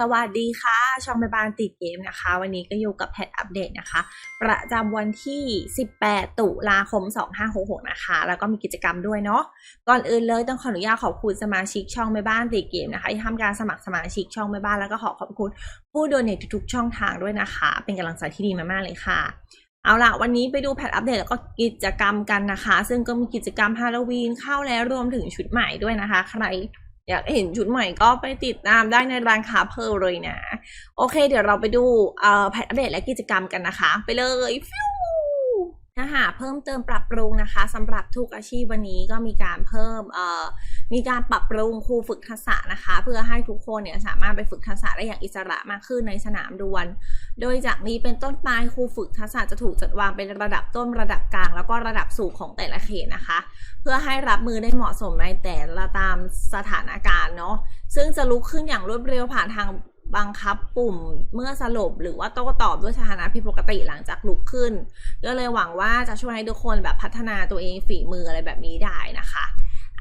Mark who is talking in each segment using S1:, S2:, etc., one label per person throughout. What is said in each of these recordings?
S1: สวัสดีค่ะ ช่องแม่บ้านติดเกมนะคะ วันนี้ก็อยู่กับแพทอัปเดตนะคะ ประจำวันที่ 18 ตุลาคม 2566 นะคะ แล้วก็มีกิจกรรมด้วยเนาะก่อนอื่นเลยต้องขออนุญาตขอบคุณสมาชิกช่องแม่บ้านติดเกมนะคะที่ทำการสมัครสมาชิกช่องแม่บ้านแล้วก็ขอขอบคุณผู้โดเนททุกๆช่องทางด้วยนะคะ เป็นกำลังใจที่ดีมากๆเลยค่ะเอาล่ะ วันนี้ไปดูแพทอัปเดตแล้วก็กิจกรรมกันนะคะ ซึ่งก็มีกิจกรรมฮาโลวีนเข้าแล้วรวมถึงชุดใหม่ด้วยนะคะ ใคร อยากเห็นชุดใหม่ก็ไปติดตามได้ในร้านค้าเพร์ลเลยนะ โอเค เดี๋ยวเราไปดูแพทอัปเดตและกิจกรรมกันนะคะ ไปเลย ฟิวถ้าหาเพิ่มเติมปรับปรุงนะคะสำหรับทุกอาชีพวันนี้ก็มีการเพิ่มเอ่อมีการปรับปรุงครูฝึกทักษะนะคะ เพื่อให้ทุกคนเนี่ยสามารถไปฝึกทักษะได้อย่างอิสระมากขึ้นในสนามดวล โดยจากนี้เป็นต้นไปครูฝึกทักษะจะถูกจัดวางเป็นระดับต้นระดับกลาง แล้วก็ระดับสูงของแต่ละเขตนะคะ เพื่อให้รับมือได้เหมาะสมในแต่ละตามสถานการณ์เนาะซึ่งจะลุกขึ้นอย่างรวดเร็วผ่านทาง บังคับปุ่มเมื่อสลบหรือว่าโต้ตอบด้วยสถานะผิดปกติหลังจากลุกขึ้น ก็เลยหวังว่าจะช่วยให้ทุกคนแบบพัฒนาตัวเองฝีมืออะไรแบบนี้ได้นะคะ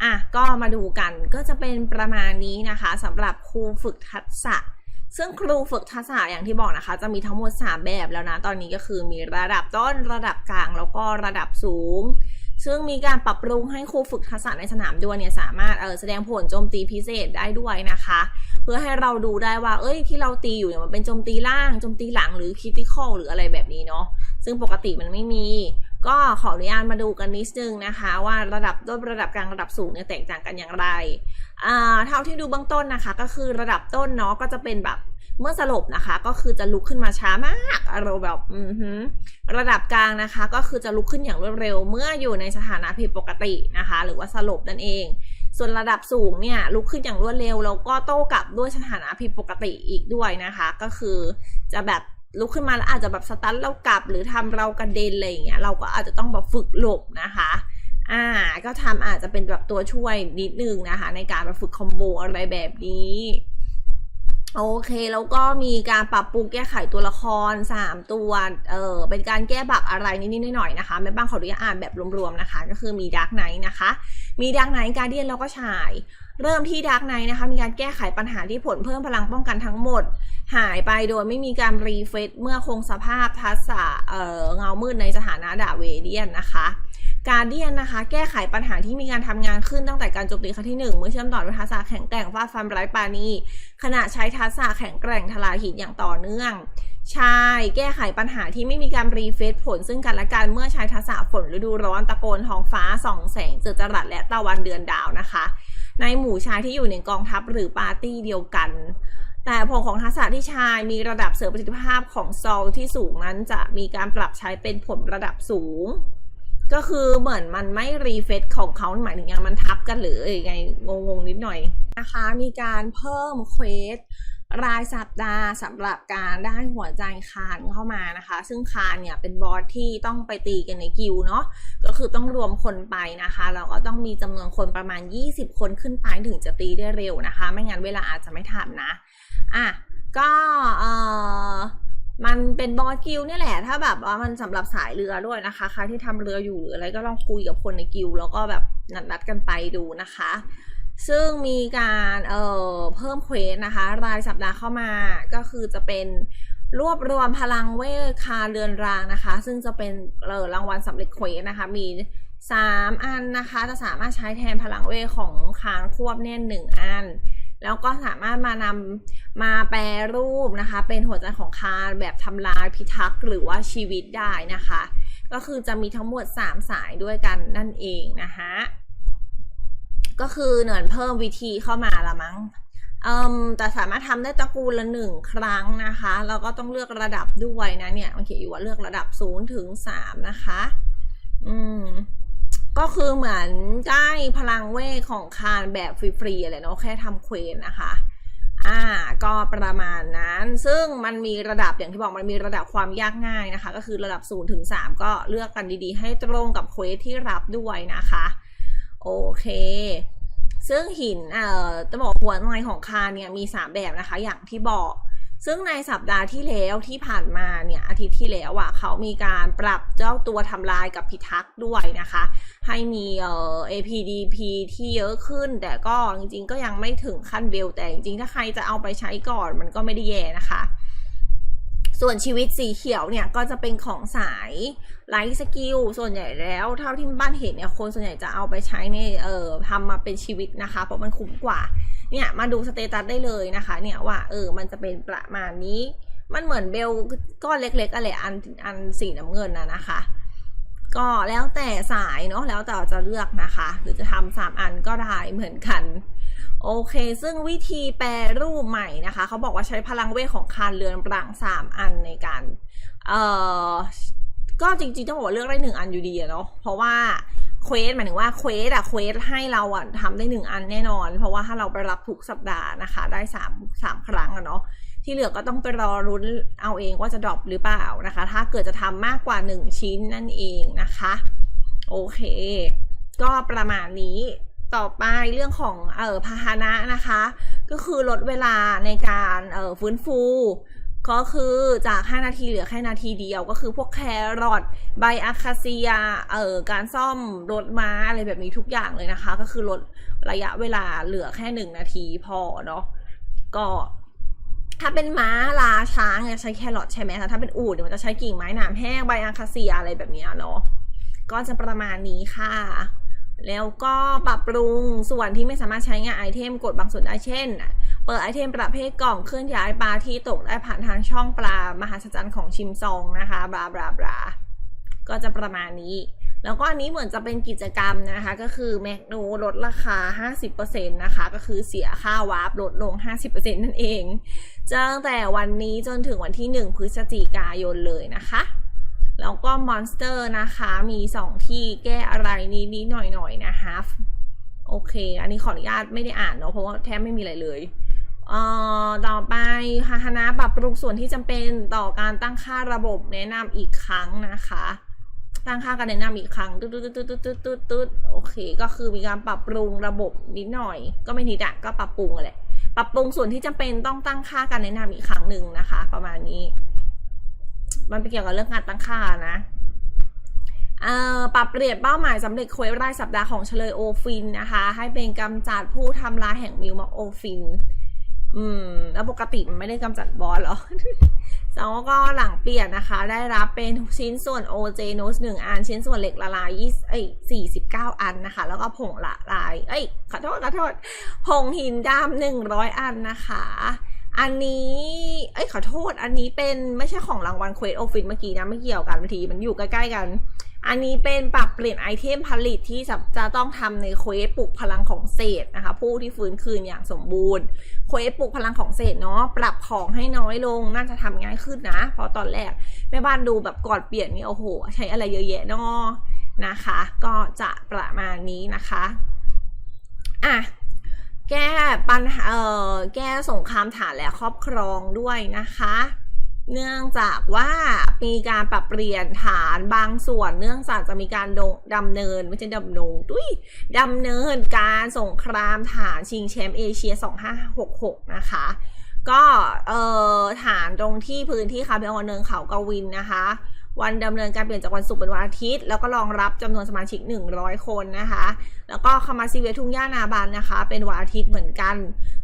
S1: อะก็มาดูกันก็จะเป็นประมาณนี้นะคะสำหรับครูฝึกทักษะ ซึ่งครูฝึกทักษะอย่างที่บอกนะคะ จะมีทั้งหมด 3 แบบแล้วนะ ตอนนี้ก็คือมีระดับต้นระดับกลางแล้วก็ระดับสูง ซึ่งมีการปรับปรุงให้ครูฝึกทักษะในสนามด้วลเนี่ยสามารถเออแสดงผลโจมตีพิเศษได้ด้วยนะคะ เพื่อให้เราดูได้ว่า เอ้ยที่เราตีอยู่เนี่ยมันเป็นโจมตีล่างโจมตีหลังหรือคิติคอลหรืออะไรแบบนี้เนาะซึ่งปกติมันไม่มี ก็ขออนุญาตมาดูกันนิดนึงนะคะ ว่าระดับต้นระดับกลางระดับสูงเนี่ยแตกต่างกันอย่างไรอ่าเท่าที่ดูเบื้องต้นนะคะ ก็คือระดับต้นเนาะก็จะเป็นแบบ เมื่อสลบนะคะ ก็คือจะลุกขึ้นมาช้ามากอารมณ์แบบอือหือระดับกลางนะคะ ก็คือจะลุกขึ้นอย่างรวดเร็ว เมื่ออยู่ในสถานะผิดปกตินะคะ หรือว่าสลบนั่นเอง ส่วนระดับสูงเนี่ยลุกขึ้นอย่างรวดเร็วแล้วก็โต้กลับด้วยสถานะผิดปกติอีกด้วยนะคะ ก็คือจะแบบลุกขึ้นมาแล้วอาจจะแบบสตันเรากลับ หรือทำเรากระเด็นอะไรอย่างเงี้ยเราก็อาจจะต้องแบบฝึกหลบนะคะอ่าก็ทำอาจจะเป็นแบบตัวช่วยนิดนึงนะคะ ในการมาฝึกคอมโบอะไรแบบนี้ โอเค แล้วก็มีการปรับปรุงแก้ไขตัวละคร 3 ตัว เออเป็นการแก้บักอะไรนิดๆหน่อยๆนะคะแม่บ้างขออนุญาตอ่านแบบรวมๆนะคะ ก็คือมีดาร์กไนท์นะคะ มีดาร์กไนท์การเดียนแล้วก็ชาย เริ่มที่ดาร์กไนท์นะคะ มีการแก้ไขปัญหาที่ผลเพิ่มพลังป้องกันทั้งหมด หายไปโดยไม่มีการรีเฟซเมื่อคงสภาพทักษะเออเงามืดในสถานะดาเวเดียนนะคะ การเดียนนะคะ แก้ไขปัญหาที่มีการทำงานขึ้นตั้งแต่การโจมตีครั้งที่หนึ่งเมื่อเชื่อมต่อด้วยทักษะแข็งแกร่งฟาดฟันไร้ปาณีขณะใช้ทักษะแข็งแกร่งทลายหินอย่างต่อเนื่องชายแก้ไขปัญหาที่ไม่มีการรีเฟซผลซึ่งกันและกันเมื่อใช้ทักษะฝนฤดูร้อนตะโกนท้องฟ้าส่องแสงเจอจรัสและตะวันเดือนดาวนะคะ ในหมู่ชายที่อยู่ในกองทัพหรือปาร์ตี้เดียวกัน แต่ผลของทักษะที่ชายมีระดับเสริมประสิทธิภาพของซอลที่สูงนั้นจะมีการปรับใช้เป็นผลระดับสูง ก็คือเหมือนมันไม่รีเฟซของเขาหมายถึงยังมันทับกันหรือยังไงงงๆนิดหน่อยนะคะ มีการเพิ่มเควสรายสัปดาห์สำหรับการได้หัวใจคานเข้ามานะคะ ซึ่งคานเนี่ยเป็นบอสที่ต้องไปตีกันในกิวเนาะก็คือต้องรวมคนไปนะคะแล้วก็ต้องมีจำนวนคนประมาณ 20 คนขึ้นไปถึงจะตีได้เร็วนะคะ ไม่งั้นเวลาอาจจะไม่ทันนะอะก็เออ มันเป็นบอสกิลเนี่ยแหละ ถ้าแบบว่ามันสำหรับสายเรือด้วยนะคะใครที่ทำเรืออยู่หรืออะไรก็ลองคุยกับคนในกิลแล้วก็แบบนัดนัดกันไปดูนะคะ ซึ่งมีการเอ่อเพิ่มเควสนะคะ รายสัปดาห์เข้ามาก็คือจะเป็นรวบรวมพลังเวทคาเรือนรางนะคะ ซึ่งจะเป็นเออรางวัลสำเร็จเควสนะคะ มี 3 อันนะคะ จะสามารถใช้แทนพลังเวทของคานควบเนี่ยหนึ่งอัน แล้วก็สามารถมานำมาแปรรูปนะคะ เป็นหัวใจของคานแบบทำลายพิทักษ์หรือว่าชีวิตได้นะคะ ก็คือจะมีทั้งหมด 3 สายด้วยกันนั่นเองนะคะก็คือเหนือนเพิ่มวิธีเข้ามาละมั้งแต่สามารถทำได้ตระกูลละหนึ่งครั้งนะคะ แล้วก็ต้องเลือกระดับด้วยนะเนี่ยมันเขียนอยู่ว่าเลือกระดับศูนย์ถึงสามนะคะ อืม ก็คือเหมือนได้พลังเวทของคานแบบฟรีๆอะไรเนาะแค่ทำเควสนะคะอ่าก็ประมาณนั้น ซึ่งมันมีระดับอย่างที่บอกมันมีระดับความยากง่ายนะคะ ก็คือระดับ0ถึง3ก็เลือกกันดีๆ ให้ตรงกับเควสที่รับด้วยนะคะ โอเค ซึ่งหินเอ่อจะบอกหัวไม้ของคานเนี่ยมี 3 แบบนะคะ อย่างที่บอก ซึ่งในสัปดาห์ที่แล้วที่ผ่านมาเนี่ยอาทิตย์ที่แล้วอะเขามีการปรับเจ้าตัวทำลายกับพิทักษ์ด้วยนะคะ ให้มีเอ่อ APDP ที่เยอะขึ้น แต่ก็จริงๆ ก็ยังไม่ถึงขั้นเบลแต่จริงๆ ถ้าใครจะเอาไปใช้ก่อนมันก็ไม่ได้แย่นะคะ ส่วนชีวิตสีเขียวเนี่ยก็จะเป็นของสายไลท์สกิลส่วนใหญ่แล้วเท่าที่บ้านเห็นเนี่ยคนส่วนใหญ่จะเอาไปใช้ในเอ่อทำมาเป็นชีวิตนะคะ เพราะมันคุ้มกว่า เนี่ยมาดูสเตตัสได้เลยนะคะเนี่ยว่าเออมันจะเป็นประมาณนี้ มันเหมือนเบลก้อนเล็กๆอะไรอันอันสีน้ำเงินนะนะคะ ก็แล้วแต่สายเนาะแล้วแต่จะเลือกนะคะ หรือจะทำสามอันก็ได้เหมือนกันโอเค ซึ่งวิธีแปรรูปใหม่นะคะ เขาบอกว่าใช้พลังเวทของคานเรือนปรางสามอันในการ เอ่อ ก็จริงๆ ต้องบอกว่าเลือกได้หนึ่งอันอยู่ดีอะเนาะ เพราะว่า เควสหมายถึงว่าเควสอะเควสให้เราอะทำได้หนึ่งอันแน่นอน เพราะว่าถ้าเราไปรับทุกสัปดาห์นะคะ ได้สามสามครั้งอะเนาะที่เหลือก็ต้องไปรอรุ้นเอาเองว่าจะดรอปหรือเปล่านะคะ ถ้าเกิดจะทำมากกว่าหนึ่งชิ้นนั่นเองนะคะ โอเค ก็ประมาณนี้ต่อไปเรื่องของเอ่อพาหนะนะคะ ก็คือลดเวลาในการเอ่อฟื้นฟู ก็คือจาก 5 นาทีเหลือแค่นาทีเดียวก็คือพวกแครอทใบอะคาเซียเอ่อการซ่อมรถม้าอะไรแบบนี้ทุกอย่างเลยนะคะ ก็คือลดระยะเวลาเหลือแค่ 1 นาทีพอเนาะก็ถ้าเป็นม้าลาช้างเนี่ยใช้แครอทใช่ไหมคะถ้าเป็นอูฐเนี่ยมันจะใช้กิ่งไม้หนามแห้งใบอะคาเซียอะไรแบบนี้เนาะก็จะประมาณนี้ค่ะ แล้วก็ปรับปรุงส่วนที่ไม่สามารถใช้งานไอเทมกดบางส่วนได้เช่น เปิดไอเทมประเภทกล่องเคลื่อนย้ายปลาที่ตกได้ผ่านทางช่องปลามหาศจรรย์ของชิมซองนะคะบลาบลาบลาก็จะประมาณนี้ แล้วก็อันนี้เหมือนจะเป็นกิจกรรมนะคะ ก็คือแมกโนลดราคา 50%นะคะ ก็คือเสียค่าวาร์ปลดลง 50%นั่นเองตั้งแต่วันนี้จนถึงวันที่ 1 พฤศจิกายนเลยนะคะแล้วก็มอนสเตอร์นะคะมี 2 ที่แก้อะไรนิดๆหน่อยๆนะคะโอเค อันนี้ขออนุญาตไม่ได้อ่านเนาะเพราะว่าแทบไม่มีอะไรเลย ต่อไปฮาฮานะปรับปรุงส่วนที่จำเป็นต่อการตั้งค่าระบบแนะนำอีกครั้งนะคะ ตั้งค่าการแนะนำอีกครั้งตึ๊ดตึ๊ดตึ๊ดตึ๊ดตึ๊ดตึ๊ดตึ๊ดโอเค ก็คือมีการปรับปรุงระบบนิดหน่อย ก็ไม่นิดอะก็ปรับปรุงแหละปรับปรุงส่วนที่จำเป็นต้องตั้งค่าการแนะนำอีกครั้งหนึ่งนะคะ ประมาณนี้ มันเป็นเกี่ยวกับเรื่องการตั้งค่านะเอ่อปรับเปลี่ยนเป้าหมายสำเร็จเควสรายสัปดาห์ของเฉลยโอฟินนะคะ ให้เป็นกำจัดผู้ทำลายแห่งมิวมาโอฟิน อืม แล้วปกติมันไม่ได้กำจัดบอสเหรอสองก็หลังเปลี่ยนนะคะ ได้รับเป็นชิ้นส่วน OJ n o s หนึ่งอัน ชิ้นส่วนเหล็กละลายยี่เอ้ยสี่สิบเก้าอันนะคะ แล้วก็ผงละลาย เอ้ย ขอโทษ ขอโทษ ผงหินดำหนึ่งร้อยอันนะคะ อันนี้ เอ้ย ขอโทษ อันนี้เป็นไม่ใช่ของรางวัลเควสโอฟินเมื่อกี้นะ ไม่เกี่ยวกันบางทีมันอยู่ใกล้ๆกัน อันนี้เป็นปรับเปลี่ยนไอเทมผลิตที่จะต้องทำในเควสปลุกพลังของเศษนะคะ ผู้ที่ฟื้นคืนอย่างสมบูรณ์เควสปลุกพลังของเศษเนาะปรับของให้น้อยลงน่าจะทำง่ายขึ้นนะ เพราะตอนแรกแม่บ้านดูแบบก่อนเปลี่ยนนี่โอ้โห ใช้อะไรเยอะแยะเนาะนะคะ ก็จะประมาณนี้นะคะอะแก้ปัญหาเอ่อแก้สงครามฐานและครอบครองด้วยนะคะ เนื่องจากว่ามีการปรับเปลี่ยนฐานบางส่วน เนื่องจากจะมีการดงดำเนินไม่ใช่ดำนงดุยดำเนินการสงครามฐานชิงแชมป์เอเชีย 2566 นะคะ ก็เอ่อฐานตรงที่พื้นที่คาเบลเนินเขากวินนะคะ วันดำเนินการเปลี่ยนจากวันศุกร์เป็นวันอาทิตย์ แล้วก็รองรับจำนวนสมาชิก 100 คนนะคะ แล้วก็คามาซิเวทุ่งย่านาบันนะคะ เป็นวันอาทิตย์เหมือนกัน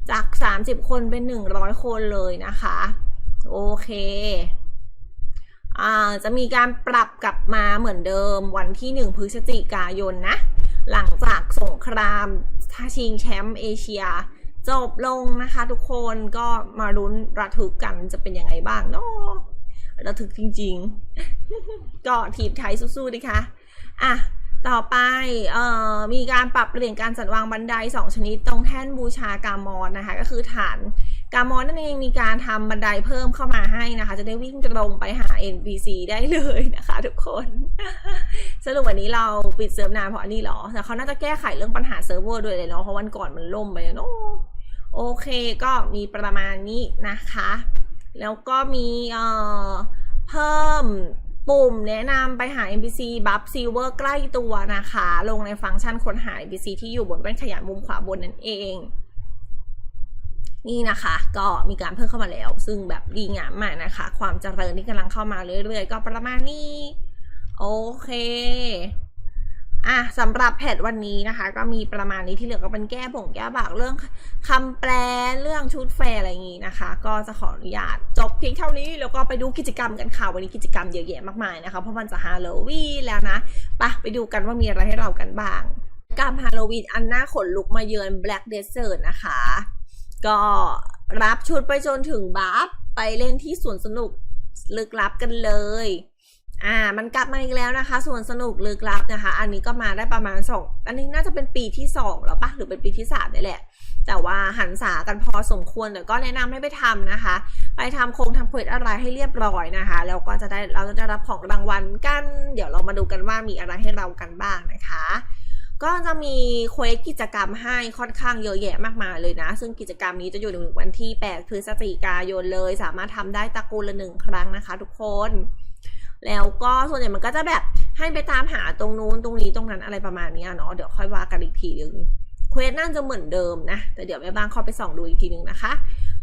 S1: จาก 30 คนเป็น 100 คนเลยนะคะ โอเค อ่า จะมีการปรับกลับมาเหมือนเดิมวันที่1พฤศจิกายนนะ หลังจากสงครามท้าชิงแชมป์เอเชีย จบลงนะคะทุกคนก็มารุ้นระทึกกันจะเป็นยังไงบ้างเนาะระทึกจริงๆ ก็ทีมไทยสู้ๆดีคะอะต่อไปเอ่อมีการปรับเปลี่ยนการจัดวางบันได 2 ชนิดตรงแท่นบูชากามอนนะคะ ก็คือฐาน กามอนนั่นเองมีการทำบันไดเพิ่มเข้ามาให้นะคะ จะได้วิ่งตรงไปหา NPC ได้เลยนะคะทุกคน สรุปวันนี้เราปิดเซิร์ฟนานเพราะอันนี้เหรอแต่เขาน่าจะแก้ไขเรื่องปัญหาเซิร์ฟเวอร์ด้วยเลยเนาะเพราะวันก่อนมันล่มไปเนาะโอเคก็มีประมาณนี้นะคะ แล้วก็มีเอ่อเพิ่มปุ่มแนะนำไปหา NPC บัฟซิลเวอร์ใกล้ตัวนะคะ ลงในฟังก์ชันค้นหา NPC ที่อยู่บนแว่นขยายมุมขวาบนนั่นเอง นี่นะคะ ก็มีการเพิ่มเข้ามาแล้ว ซึ่งแบบดีงามมากนะคะ ความเจริญที่กำลังเข้ามาเรื่อยๆ ก็ประมาณนี้ โอเคอะสำหรับแพทวันนี้นะคะ ก็มีประมาณนี้ที่เหลือก็เป็นแก้บ่งแก้บากเรื่องคำแปลเรื่องชุดแฟร์อะไรอย่างงี้นะคะ ก็จะขออนุญาตจบเพียงเท่านี้แล้วก็ไปดูกิจกรรมกันค่ะวันนี้กิจกรรมเยอะแยะมากมายนะคะ เพราะมันจะฮาโลวีนแล้วนะไปไปดูกันว่ามีอะไรให้เรากันบ้างการฮาโลวีนอันน่าขนลุกมาเยือน Black Desert นะคะ ก็รับชุดไปจนถึงบัฟไปเล่นที่สวนสนุกลึกลับกันเลย อ่า มันกลับมาอีกแล้วนะคะสวนสนุกลึกลับนะคะ อันนี้ก็มาได้ประมาณสองอันนี้น่าจะเป็นปีที่สองแล้วปะหรือเป็นปีที่สามนี่แหละ แต่ว่าหันษากันพอสมควรแต่ก็แนะนำให้ไปทำนะคะ ไปทำโครงทำเควสอะไรให้เรียบร้อยนะคะ แล้วก็จะได้เราจะได้รับของรางวัลกัน เดี๋ยวเรามาดูกันว่ามีอะไรให้เรากันบ้างนะคะ ก็จะมีเควสกิจกรรมให้ค่อนข้างเยอะแยะมากมายเลยนะ ซึ่งกิจกรรมนี้จะอยู่ในวันที่ 8 พฤศจิกายนเลย สามารถทำได้ตระกูลละหนึ่งครั้งนะคะ ทุกคน แล้วก็ส่วนใหญ่มันก็จะแบบให้ไปตามหาตรงนู้นตรงนี้ตรงนั้นอะไรประมาณนี้เนาะเดี๋ยวค่อยว่ากันอีกทีนึงเควสน่าจะเหมือนเดิมนะ แต่เดี๋ยวแม่บ้างเข้าไปส่องดูอีกทีนึงนะคะ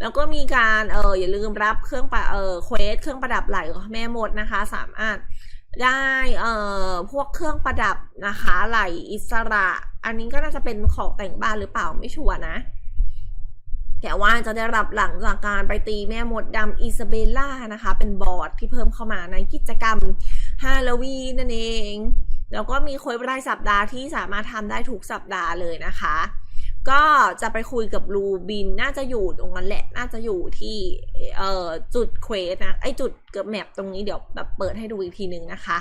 S1: แล้วก็มีการเอออย่าลืมรับเครื่องประเออเควสเครื่องประดับไหลของแม่มดนะคะ สามารถ ได้เอ่อพวกเครื่องประดับนะคะไหลอิสระ อันนี้ก็น่าจะเป็นของแต่งบ้านหรือเปล่าไม่ชัวร์นะแต่ว่าจะได้รับหลังจากการไปตีแม่มดดำอิซาเบลล่านะคะ เป็นบอร์ดที่เพิ่มเข้ามาในกิจกรรมฮาโลวีนนั่นเอง แล้วก็มีคุยรายสัปดาห์ที่สามารถทำได้ทุกสัปดาห์เลยนะคะ ก็จะไปคุยกับลูบินน่าจะอยู่ตรงนั้นแหละ น่าจะอยู่ที่เอ่อจุดเควสนะไอจุดเกือบแมปตรงนี้เดี๋ยวแบบเปิดให้ดูอีกทีหนึ่งนะคะ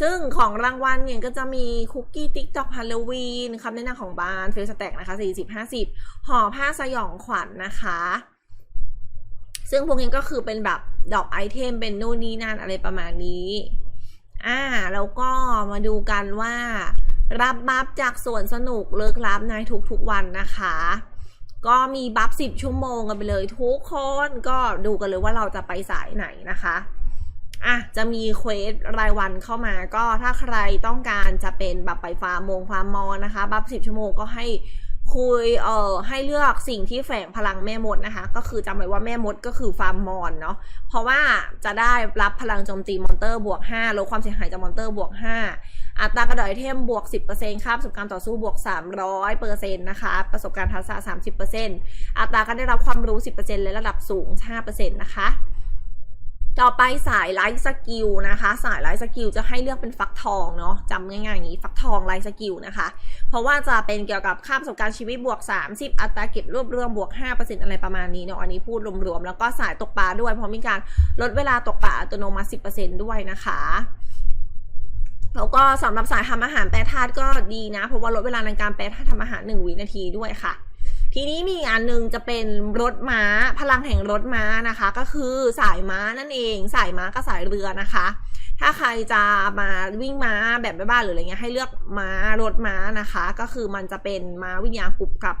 S1: ซึ่งของรางวัลเนี่ยก็จะมีคุกกี้ติ๊กต็อกฮาโลวีนคำแนะนำของบานเฟลสแต็กนะคะ40 50ห่อผ้าสยองขวัญนนะคะ ซึ่งพวกนี้ก็คือเป็นแบบดอกไอเทมเป็นนู่นนี่นั่นอะไรประมาณนี้อ่าแล้วก็มาดูกันว่า รับบัฟจากสวนสนุกเลิกรับในทุกๆวันนะคะ ก็มีบัฟสิบชั่วโมงกันไปเลยทุกคนก็ดูกันเลยว่าเราจะไปสายไหนนะคะอะจะมีเควสรายวันเข้ามาก็ถ้าใครต้องการจะเป็นแบบไปฟาร์มมงฟาร์มมอนนะคะ บัฟสิบชั่วโมงก็ให้ คุยเอ่อให้เลือกสิ่งที่แฝงพลังแม่มดนะคะ ก็คือจำไว้ว่าแม่มดก็คือฟาร์มมอนเนาะเพราะว่าจะได้รับพลังโจมตีมอนเตอร์บวก5ลดความเสียหายจากมอนเตอร์บวก5อัตรากระดดไอเทมบวก 10%ค่าประสบการณ์ต่อสู้บวก 300%นะคะประสบการณ์ทักษะ30%อัตราการได้รับความรู้ 10%และระดับสูง 5%นะคะ ต่อไปสายไลฟ์สกิลนะคะ สายไลฟ์สกิลจะให้เลือกเป็นฟักทองเนาะจำง่ายๆอย่างนี้ฟักทองไลฟ์สกิลนะคะ เพราะว่าจะเป็นเกี่ยวกับค่าประสบการณ์ชีวิตบวก 30 อัตราเก็บรวบรวมบวก 5%อะไรประมาณนี้เนาะอันนี้พูดรวมๆ แล้วก็สายตกปลาด้วย เพราะมีการลดเวลาตกปลาอัตโนมัติ 10%ด้วยนะคะแล้วก็สำหรับสายทำอาหารแปรธาตุก็ดีนะ เพราะว่าลดเวลาในการแปรธาตุทำอาหาร 1 วินาทีด้วยค่ะ ทีนี้มีอันหนึงจะเป็นรถม้าพลังแห่งรถม้านะคะ ก็คือสายม้านั่นเอง สายม้ากับสายเรือนะคะ ถ้าใครจะมาวิ่งม้าแบบบ้านๆหรืออะไรเงี้ยให้เลือกม้ารถม้านะคะ ก็คือมันจะเป็นม้าวิญญาณกรุบกรับ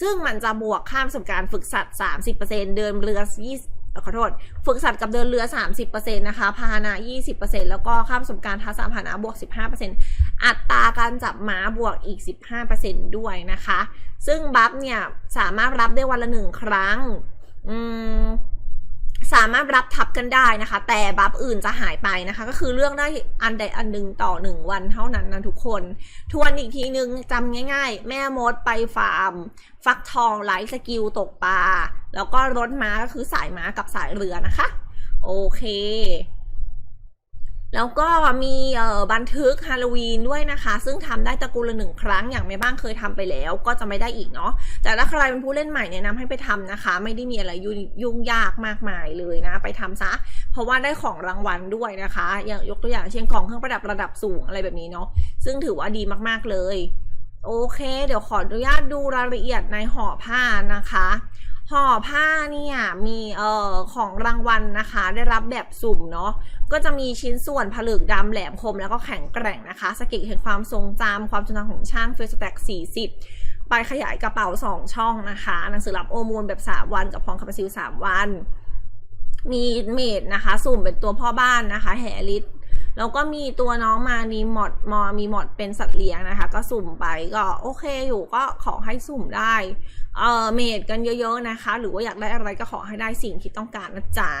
S1: ซึ่งมันจะบวกข้ามประสบการณ์ฝึกสัตว์ 30%เดินเรือ20ขอโทษฝึกสัตว์กับเดินเรือ 30%นะคะ พาหนะ 20%แล้วก็ข้ามสบการทักษะพาหนะบวก 15%อัตราการจับม้าบวกอีก 15%ด้วยนะคะ ซึ่งบัฟเนี่ยสามารถรับได้วันละหนึ่งครั้ง อืมสามารถรับทับกันได้นะคะ แต่บัฟอื่นจะหายไปนะคะ ก็คือเรื่องได้อันใดอันหนึ่งต่อหนึ่งวันเท่านั้นนะทุกคนทวนอีกทีนึงจำง่าย ๆ แม่มดไปฟาร์ม ฟักทองไลฟ์สกิลตกปลา แล้วก็รถม้าก็คือสายม้ากับสายเรือนะคะ โอเค แล้วก็มีบันทึกฮาโลวีนด้วยนะคะ ซึ่งทำได้ตระกูลละหนึ่งครั้งอย่างแม่บ้างเคยทำไปแล้ว ก็จะไม่ได้อีกเนาะแต่ถ้าใครเป็นผู้เล่นใหม่แนะนำให้ไปทำนะคะ ไม่ได้มีอะไรยุ่งยุ่งยากมากมายเลยนะ ไปทำซะ เพราะว่าได้ของรางวัลด้วยนะคะ อย่างยกตัวอย่างเช่นของเครื่องประดับระดับสูงอะไรแบบนี้เนาะซึ่งถือว่าดีมากๆเลย โอเค เดี๋ยวขออนุญาตดูรายละเอียดในห่อผ้านะคะ ห่อผ้าเนี่ยมีเอ่อของรางวัลนะคะ ได้รับแบบสุ่มเนาะก็จะมีชิ้นส่วนผลึกดำแหลมคมแล้วก็แข็งแกร่งนะคะ สกิลแห่งความทรงจำความจำของช่างเฟสแต็ก40 ไปขยายกระเป๋า 2 ช่องนะคะ หนังสือรับโอมูลแบบ 3 วันกับพองคาปซิล 3 วัน มีเมดนะคะ สุ่มเป็นตัวพ่อบ้านนะคะแฮริสแล้วก็มีตัวน้องมานีมอดมอมีมอดเป็นสัตว์เลี้ยงนะคะ ก็สุ่มไปก็โอเคอยู่ก็ขอให้สุ่มได้ เออเมดกันเยอะๆนะคะ หรือว่าอยากได้อะไรก็ขอให้ได้สิ่งที่ต้องการนะจ๊ะ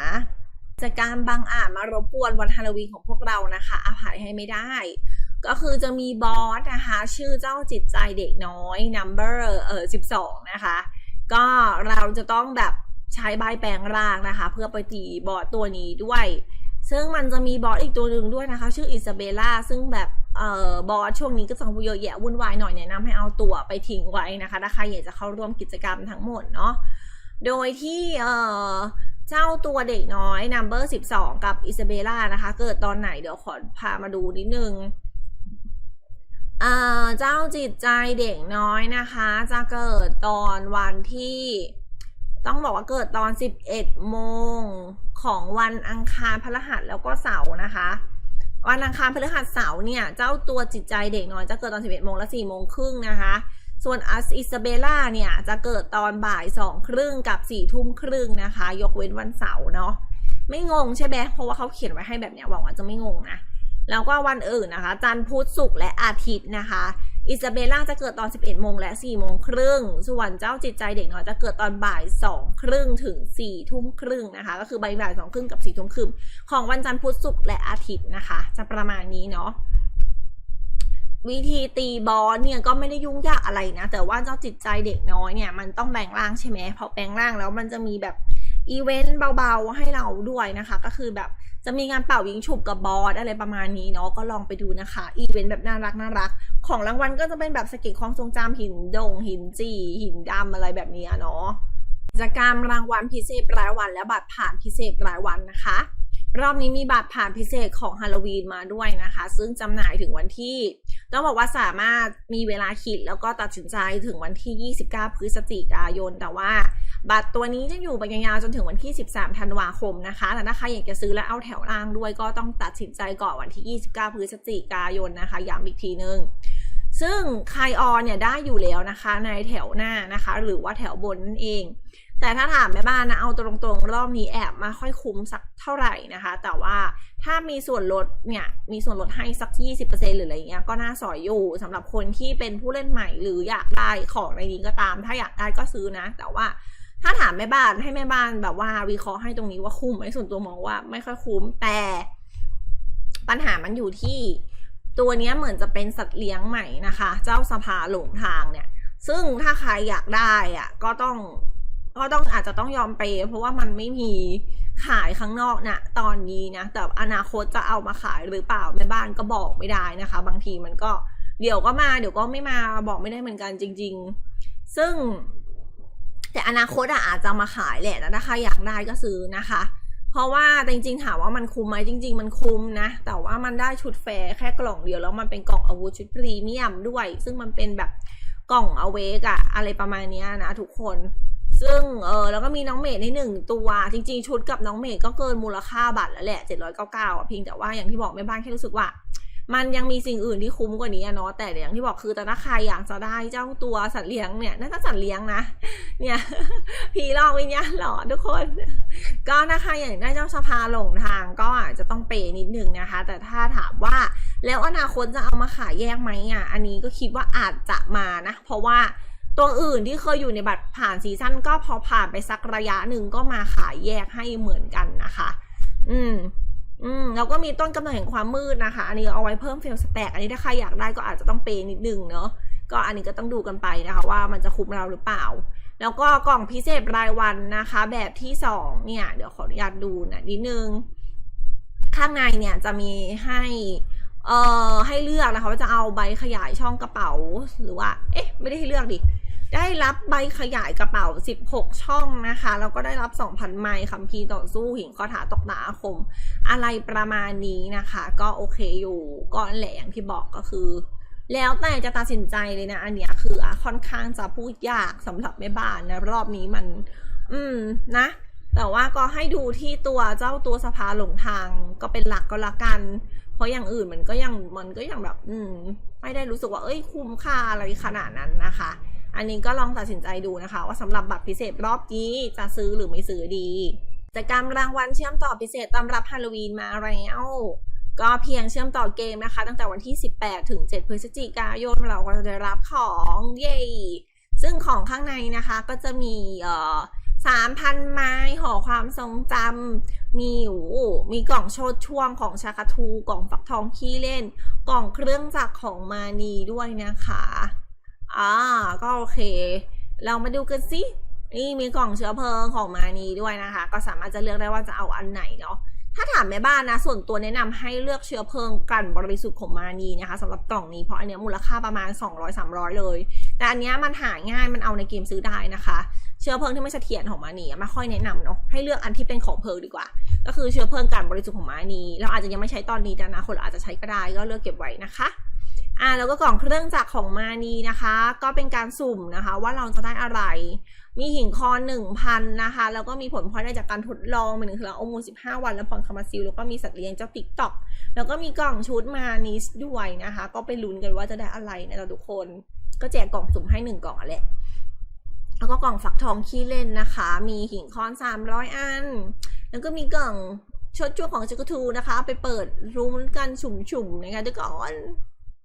S1: จากการบางอาจมารบกวนวันฮาโลวีนของพวกเรานะคะอภัยให้ไม่ได้ ก็คือจะมีบอสนะคะ ชื่อเจ้าจิตใจเด็กน้อย number เออ12 นะคะ ก็เราจะต้องแบบใช้ใบแปลงร่างนะคะ เพื่อไปตีบอสตัวนี้ด้วย ซึ่งมันจะมีบอสอีกตัวหนึ่งด้วยนะคะ ชื่ออิซาเบล่าซึ่งแบบเอ่อบอสช่วงนี้ก็ต้องเยอะแยะวุ่นวายหน่อยแนะนำให้เอาตัวไปทิ้งไว้นะคะถ้าใครอยากจะเข้าร่วมกิจกรรมทั้งหมดเนาะโดยที่เอ่อเจ้าตัวเด็กน้อย number 12 กับอิซาเบล่านะคะ เกิดตอนไหนเดี๋ยวขอพามาดูนิดนึงอ่าเจ้าจิตใจเด็กน้อยนะคะ จะเกิดตอนวันที่ ต้องบอกว่าเกิดตอน 11โมง ของวันอังคารพฤหัสแล้วก็เสาร์นะคะ วันอังคารพฤหัสเสาร์เนี่ย เจ้าตัวจิตใจเด็กน้อยจะเกิดตอน 11โมงและ4โมงครึ่งนะคะ ส่วนอัสอิซาเบล่าเนี่ยจะเกิดตอนบ่ายสองครึ่งกับ4ี่ทุ่มครึ่งนะคะ ยกเว้นวันเสาร์เนาะไม่งงใช่ไหมเพราะว่าเขาเขียนไว้ให้แบบเนี้ยหวังว่าจะไม่งงนะแล้วก็วันอื่นนะคะ จันทร์พุธศุกร์และอาทิตย์นะคะ อิซาเบล่าจะเกิดตอน 11โมงและ4โมงครึ่ง ส่วนเจ้าจิตใจเด็กน้อยจะเกิดตอนบ่าย2ครึ่งถึง4ทุ่มครึ่งนะคะ ก็คือบ่ายบ่าย2ครึ่งกับ4ทุ่มครึ่งของวันจันทร์พุธศุกร์และอาทิตย์นะคะ จะประมาณนี้เนาะวิธีตีบอลเนี่ยก็ไม่ได้ยุ่งยากอะไรนะ แต่ว่าเจ้าจิตใจเด็กน้อยเนี่ยมันต้องแปลงร่างใช่ไหมพอแปลงร่างแล้วมันจะมีแบบอีเวนต์เบาๆให้เราด้วยนะคะ ก็คือแบบ จะมีงานเป่ายิงฉุบกับบอสอะไรประมาณนี้เนาะก็ลองไปดูนะคะ อีเวนต์แบบน่ารักน่ารัก ของรางวัลก็จะเป็นแบบสก็ตความทรงจำหินดง หินจีหินดำอะไรแบบนี้เนาะกิจกรรมรางวัลพิเศษรายวัน และบัตรผ่านพิเศษรายวันนะคะรอบนี้มีบัตรผ่านพิเศษของฮาโลวีนมาด้วยนะคะ ซึ่งจำหน่ายถึงวันที่ ต้องบอกว่าสามารถมีเวลาคิดแล้วก็ตัดสินใจถึงวันที่ 29 พฤศจิกายน แต่ว่า บัตรตัวนี้จะอยู่ไปยาวๆจนถึงวันที่ 13 ธันวาคมนะคะ แต่ถ้าใครอยากจะซื้อและเอาแถวล่างด้วยก็ต้องตัดสินใจก่อนวันที่ 29 พฤศจิกายนนะคะ ย้ำอีกทีนึงซึ่งคายออนเนี่ยได้อยู่แล้วนะคะ ในแถวหน้านะคะ หรือว่าแถวบนนั่นเอง แต่ถ้าถามแม่บ้านนะเอาตรงๆ รอบนี้แอบมาค่อยคุ้มสักเท่าไหร่นะคะ แต่ว่าถ้ามีส่วนลดเนี่ยมีส่วนลดให้สัก 20%หรืออะไรเงี้ยก็น่าสอยอยู่สำหรับคนที่เป็นผู้เล่นใหม่หรืออยากได้ของในนี้ก็ตาม ถ้าอยากได้ก็ซื้อนะ แต่ว่า ถ้าถามแม่บ้านให้แม่บ้านแบบว่าวิเคราะห์ให้ตรงนี้ว่าคุ้มไหมส่วนตัวมองว่าไม่ค่อยคุ้ม แต่ปัญหามันอยู่ที่ตัวเนี้ยเหมือนจะเป็นสัตว์เลี้ยงใหม่นะคะ เจ้าสภาหลงทางเนี่ย ซึ่งถ้าใครอยากได้อะก็ต้องก็ต้องอาจจะต้องยอมไป เพราะว่ามันไม่มีขายข้างนอกนะตอนนี้นะ แต่อนาคตจะเอามาขายหรือเปล่าแม่บ้านก็บอกไม่ได้นะคะ บางทีมันก็เดี๋ยวก็มาเดี๋ยวก็ไม่มาบอกไม่ได้เหมือนกันจริง ๆ ซึ่ง แต่อนาคตอะอาจจะมาขายแหละแต่ถ้าใครอยากได้ก็ซื้อนะคะ เพราะว่าจริงๆถามว่ามันคุ้มไหมจริง ๆ มันคุ้มนะ แต่ว่ามันได้ชุดแฟร์แค่กล่องเดียวแล้วมันเป็นกล่องอาวุธชุดพรีเมียมด้วย ซึ่งมันเป็นแบบกล่องเอาเวกอะอะไรประมาณนี้นะทุกคนซึ่งเออแล้วก็มีน้องเมดในหนึ่งตัว จริง ๆ ชุดกับน้องเมดก็เกินมูลค่าบัตรแล้วแหละเจ็ดร้อยเก้าเก้าอะเพียงแต่ว่าอย่างที่บอกแม่บ้านแค่รู้สึกว่า มันยังมีสิ่งอื่นที่คุ้มกว่านี้เนาะแต่อย่างที่บอกคือแต่ถ้าใครอยากจะได้เจ้าตัวสัตว์เลี้ยงเนี่ยน่าจะสัตว์เลี้ยงนะ เนี่ยผีลองวิญญาณหรอทุกคน ก็นะคะอย่างได้เจ้าสภาหลงทางก็อาจจะต้องเปย์นิดนึงนะคะ แต่ถ้าถามว่าแล้วอนาคตจะเอามาขายแยกไหมอะอันนี้ก็คิดว่าอาจจะมานะ เพราะว่าตัวอื่นที่เคยอยู่ในบัตรผ่านซีซั่นก็พอผ่านไปสักระยะหนึ่งก็มาขายแยกให้เหมือนกันนะคะ อืม อืมแล้วก็มีต้นกำเนิดแห่งความมืดนะคะ อันนี้เอาไว้เพิ่มเฟลสแต็กอันนี้ถ้าใครอยากได้ก็อาจจะต้องเปย์นิดนึงเนาะก็อันนี้ก็ต้องดูกันไปนะคะ ว่ามันจะคุ้มเราหรือเปล่า แล้วก็กล่องพิเศษรายวันนะคะ แบบที่สองเนี่ย เดี๋ยวขออนุญาตดูนะนิดนึง ข้างในเนี่ยจะมีให้เอ่อให้เลือกนะคะว่าจะเอาใบขยายช่องกระเป๋าหรือว่า เอ๊ะ ไม่ได้ให้เลือกดิ ได้รับใบขยายกระเป๋า 16 ช่องนะคะ แล้วก็ได้รับ 2,000 ไมล์คัมภีร์ต่อสู้หินข้อถาตกหนาอาคม อะไรประมาณนี้นะคะ ก็โอเคอยู่ก็แหละอย่างที่บอกก็คือ แล้วแต่จะตัดสินใจเลยนะ อันเนี้ยคืออค่อนข้างจะพูดยากสำหรับแม่บ้านนะรอบนี้มัน อืมนะ แต่ว่าก็ให้ดูที่ตัวเจ้าตัวสภาหลงทางก็เป็นหลักก็แล้วกัน เพราะอย่างอื่นมันก็ยังมันก็ยังแบบ อืม ไม่ได้รู้สึกว่า เอ้ยคุ้มค่าอะไรขนาดนั้นนะคะ อันนี้ก็ลองตัดสินใจดูนะคะ ว่าสำหรับบัตรพิเศษรอบนี้จะซื้อหรือไม่ซื้อดีกิจกรรมรางวัลเชื่อมต่อพิเศษตำรับฮาโลวีนมาแล้วก็เพียงเชื่อมต่อเกมนะคะ ตั้งแต่วันที่ 18 ถึง 7 พฤศจิกายนเราก็จะได้รับของเย้ซึ่งของข้างในนะคะก็จะมีเอ่อ3,000 ไม้ห่อความทรงจำมีอ้โหมีกล่องโชดช่วงของชากาทู กล่องฟักทองขี้เล่น กล่องเครื่องจักรของมานีด้วยนะคะ อ่าก็โอเค เรามาดูกันสินี่มีกล่องเชื้อเพลิงของมานีด้วยนะคะ ก็สามารถจะเลือกได้ว่าจะเอาอันไหนเนาะถ้าถามแม่บ้านนะ ส่วนตัวแนะนำให้เลือกเชื้อเพลิงกันบริสุทธิ์ของมานีนะคะสำหรับกล่องนี้เพราะอันเนี้ยมูลค่าประมาณ 200-300 เลย แต่อันเนี้ยมันหาง่ายมันเอาในเกมซื้อได้นะคะ เชื้อเพลิงที่ไม่เสถียรของมานีไม่ค่อยแนะนำเนาะให้เลือกอันที่เป็นของเพลิงดีกว่า ก็คือเชื้อเพลิงกันบริสุทธิ์ของมานีเราอาจจะยังไม่ใช้ตอนนี้แต่นะคนเราอาจจะใช้ก็ได้ก็เลือกเก็บไว้นะคะ อ่าแล้วก็กล่องเครื่องจักรของมานีนะคะ ก็เป็นการสุ่มนะคะ ว่าเราจะได้อะไร มีหินคอหนึ่งพันนะคะ แล้วก็มีผลพลอยได้จากการทดลองเป็นหนึ่งคือเราอมูลสิบห้าวัน แล้วพรคามาซิลแล้วก็มีสัตว์เลี้ยงเจ้าติ๊กต็อกแล้วก็มีกล่องชุดมานิสด้วยนะคะ ก็ไปลุ้นกันว่าจะได้อะไรนะทุกคน ก็แจกกล่องสุ่มให้หนึ่งกล่องอะแหละแล้วก็กล่องฝักทองขี้เล่นนะคะ มีหินคอนสามร้อยอัน แล้วก็มีกล่องชดชั่วของจักรทูนะคะ ไปเปิดรุ้นกันสุ่มๆนะคะทุกคน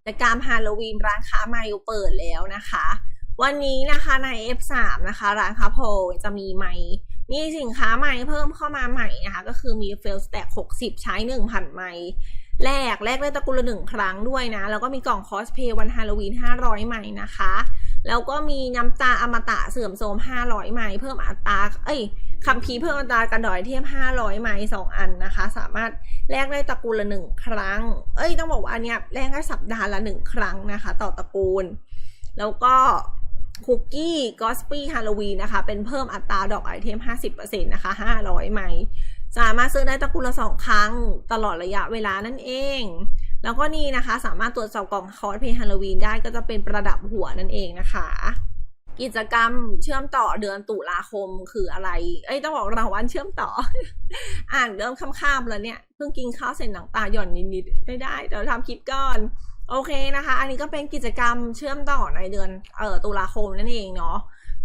S1: แต่การฮาโลวีนร้านค้ามาอยู่เปิดแล้วนะคะ วันนี้นะคะใน F3 นะคะร้านค้าโพจะมีใหม่มีสินค้าใหม่เพิ่มเข้ามาใหม่นะคะ ก็คือมีเฟลสแต็ก60 ใช้ 1,000 ไม้แลกแลกได้ตะกูละหนึ่งครั้งด้วยนะ แล้วก็มีกล่องคอสเพย์วันฮาโลวีน 500ไม้นะคะ แล้วก็มีน้ำตาอมตะเสื่อมโทรม500ไม้เพิ่มอัตราเอ้ย คัมภีเพิ่มอัตราการดอยเทียม500 ไม้2อันนะคะ สามารถแลกได้ตระกูลละหนึ่งครั้ง เอ้ย ต้องบอกว่าอันเนี้ยแลกได้สัปดาห์ละหนึ่งครั้งนะคะ ต่อตระกูล แล้วก็คุกกี้กอสปี้ฮาโลวีนนะคะ เป็นเพิ่มอัตราดอกไอเทม 50%นะคะ 500 ไม้สามารถซื้อได้ตระกูลละสองครั้งตลอดระยะเวลานั่นเอง แล้วก็นี่นะคะ สามารถตรวจสอบกล่องคอร์สเพย์ฮาโลวีนได้ก็จะเป็นประดับหัวนั่นเองนะคะ กิจกรรมเชื่อมต่อเดือนตุลาคมคืออะไร เอ้ยต้องบอกรางวัลเชื่อมต่อ อ่านเริ่มค่ำๆแล้วเนี่ย เพิ่งกินข้าวเสร็จหนังตาหย่อนนิดๆ ไม่ได้ เดี๋ยวทำคลิปก่อน โอเคนะคะ อันนี้ก็เป็นกิจกรรมเชื่อมต่อในเดือนเอ่อตุลาคมนั่นเองเนาะ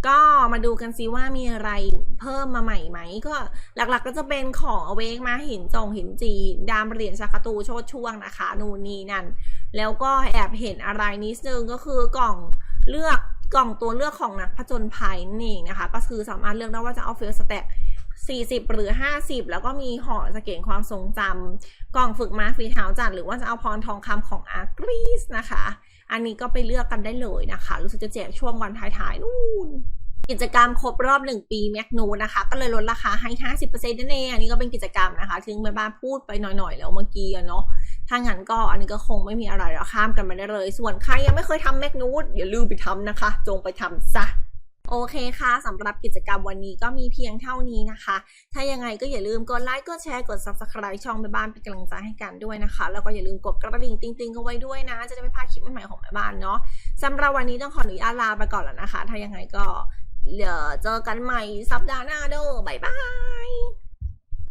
S1: ก็มาดูกันซิว่ามีอะไรเพิ่มมาใหม่ไหม ก็หลักๆก็จะเป็นของอเวกมาหินจงหินจีดามเหรียญชากาตูโชดช่วงนะคะ นูนีนั่น แล้วก็แอบเห็นอะไรนิดนึงก็คือกล่องเลือก กล่องตัวเลือกของนักผจญภัยนี่นะคะ ก็คือสามารถเลือกได้ว่าจะเอาเฟลสแต็ก40 หรือ 50 แล้วก็มีห่อสเกตความทรงจำกล่องฝึกม้าฝีเท้าจัด หรือว่าจะเอาพรทองคำของอาร์กรีสนะคะ อันนี้ก็ไปเลือกกันได้เลยนะคะ รู้สึกจะแจกช่วงวันท้ายๆนู่น กิจกรรมครบรอบ1ปีแมกนูนะคะ ก็เลยลดราคาให้ 50%นั่นเอง อันนี้ก็เป็นกิจกรรมนะคะ ถึงแม่บ้านพูดไปหน่อยๆ แล้วเมื่อกี้เนาะ ถ้างั้นก็อันนี้ก็คงไม่มีอะไรแล้วข้ามกันไปได้เลย ส่วนใครยังไม่เคยทำแมกนูดอย่าลืมไปทำนะคะ จงไปทำซะโอเคค่ะสำหรับกิจกรรมวันนี้ก็มีเพียงเท่านี้นะคะ ถ้ายังไงก็อย่าลืมกดไลค์กดแชร์กด subscribe ช่องแม่บ้านเป็นกำลังใจให้กันด้วยนะคะ แล้วก็อย่าลืมกดกระดิ่งติ๊งๆเอาไว้ด้วยนะ จะได้ไม่พลาดคลิปใหม่ๆของแม่บ้านเนาะสำหรับวันนี้ต้องขออนุญาตลาไปก่อนแล้วนะคะ ถ้ายังไงก็ เดี๋ยวเจอกันใหม่สัปดาห์หน้าเด้อบ๊ายบาย